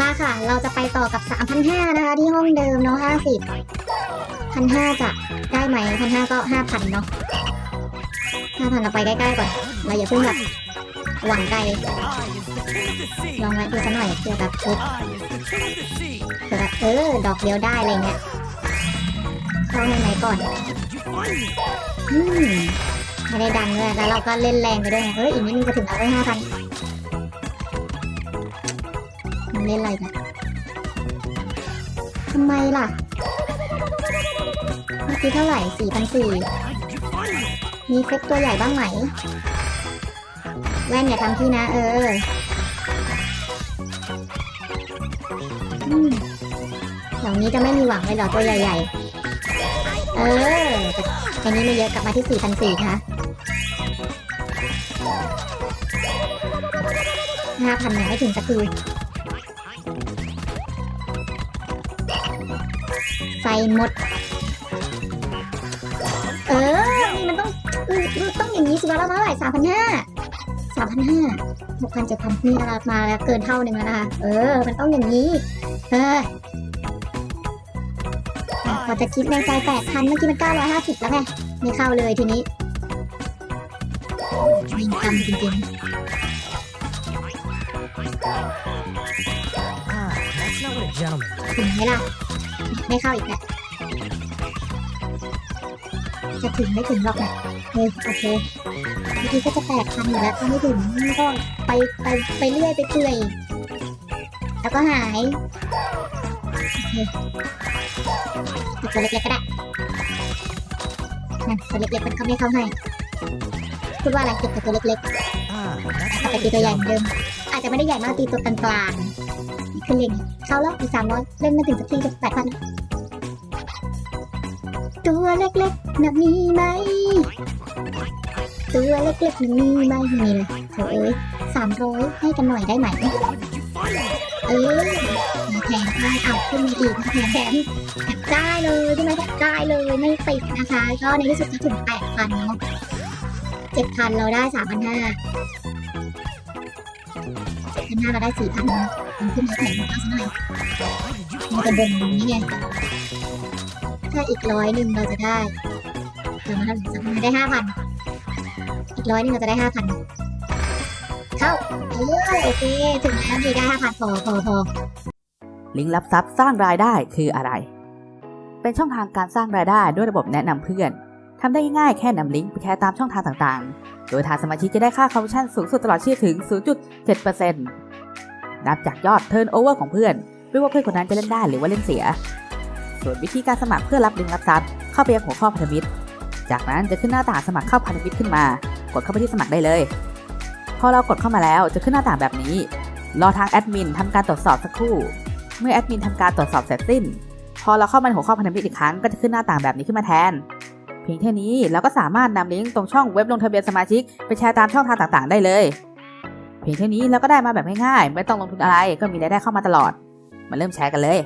มาค่ะ เราจะไปต่อกับ 3,500 นะคะ ที่ห้องเดิมเนาะ50 1,500จะได้ไหม 1,500 ก็ 5,000 เนาะ5,000 เราไปใกล้ๆก่อน เราอย่าเพิ่งแบบหวังไกลลองไว้ดูสักหน่อยเผื่อแบบปุ๊บเผื่อแบบเออ ดอกเดียวได้อะไรเงี้ยเข้าให้ไหนก่อนอืมไม่ได้ดังเลยแล้วเราก็เล่นแรงไปด้วยไงเฮ้ยอีกนิดนึงจะถึงแล้วเว้ยห้าพันันเล่นอะไรกันทำไมล่ะเมื่อกี้เท่าไหร่สี่พันสี่มีฟุกตัวใหญ่บ้างไหม แว่นอย่าทำพี่นะเออเหล่านี้จะไม่มีหวังเลยหรอตัวใหญ่ๆ เออแต่อันนี้ไม่เยอะกลับมาที่สี่พันสี่นะคะห้าพันยังไม่ถึงสักที หมด เออ นี่มันต้องอืออือต้องอย่างนี้สิวะแล้วมาเท่าไหร่สามพันห้าสามพันห้าหกพันเจ็ดพันนี่นะคะมาแล้วเกินเท่าหนึ่งแล้วนะคะ เออ มันต้องอย่างนี้ เอออะพอจะคิดในใจแปดพันเมื่อกี้มันเก้าร้อยห้าสิบแล้วไง ไม่เข้าเลยทีนี้วิงกรรมจริง Ah, that's not what a gentleman ๆถึงไหมล่ะ ไม่เข้าอีกแหละจะถึงไม่ถึงหรอกนะเฮ้ยโอเคเมื่อกี้ก็จะแปดพันอยู่แล้วถ้าไม่ถึงก็ไปไปไปเรื่อยไปเปื่อยแล้วก็หายโอเคติดตัวเล็กๆก็ได้นั่นตัวเล็กๆมันก็ไม่เข้าให้พูดว่าอะไรเก็บแต่ตัวเล็กๆ Ah, that's เอา not ไป what ตี a ตัวใหญ่เหมือน gentleman เดิม อาจจะไม่ได้ใหญ่มากตีตัวกลางๆขึ้นเล่นเข้าแล้วอีกสามร้อยเล่นไม่ถึงสักทีจะแปดพัน ตัวเล็กๆน่ะมีไหม ตัวเล็กๆน่ะมีไหมมีเลยโถเอ้ยสามร้อยให้กันหน่อยได้ไหม เออแถมได้เอาขึ้นมาอีกแถมแถมได้เลยใช่ไหมได้เลยไม่ติดนะคะ ก็ในที่สุดก็ถึงแปดพันเนาะเจ็ดพันเราได้สามพันห้าพันห้าเราได้สี่พันมันขึ้นมาแข่งมักหน่อยมันจะเดินอย่างนี้ไง ถ้าอีกร้อยหนึ่งเราจะได้เรามาทำสักได้ห้าพันอีกร้อยหนึ่งเราจะได้ห้าพันเข้าเออโอเค ถึงแล้วดีได้ห้าพันพอพอพอลิงก์รับทรัพย์สร้างรายได้คืออะไร เป็นช่องทางการสร้างรายได้ด้วยระบบแนะนำเพื่อนทำได้ง่ายแค่นำลิงก์ไปแชร์ตามช่องทางต่างๆ โดยทางสมาชิกจะได้ค่าคอมมิชชั่นสูงสุดตลอดชีพถึง 0.7%นับจากยอดเทิร์นโอเวอร์ของเพื่อนไม่ว่าเพื่อนคนนั้นจะเล่นได้หรือว่าเล่นเสีย ส่วนวิธีการสมัครเพื่อรับลิงก์รับทรัพย์เข้าไปยังหัวข้อพันธมิตร จากนั้นจะขึ้นหน้าต่างสมัครเข้าพันธมิตรขึ้นมา กดเข้าไปที่สมัครได้เลย พอเรากดเข้ามาแล้วจะขึ้นหน้าต่างแบบนี้ รอทางแอดมินทำการตรวจสอบสักครู่ เมื่อแอดมินทำการตรวจสอบเสร็จสิ้น พอเราเข้ามาในหัวข้อพันธมิตรอีกครั้งก็จะขึ้นหน้าต่างแบบนี้ขึ้นมาแทน เพียงแค่นี้เราก็สามารถนำลิงก์ตรงช่องเว็บลงทะเบียนสมาชิกไปแชร์ตามช่องทางต่างๆ ได้เลย เพียงแค่นี้เราก็ได้มาแบบง่ายๆไม่ต้องลงทุนอะไรก็มีรายได้เข้ามาตลอด มาเริ่มแชร์กันเลย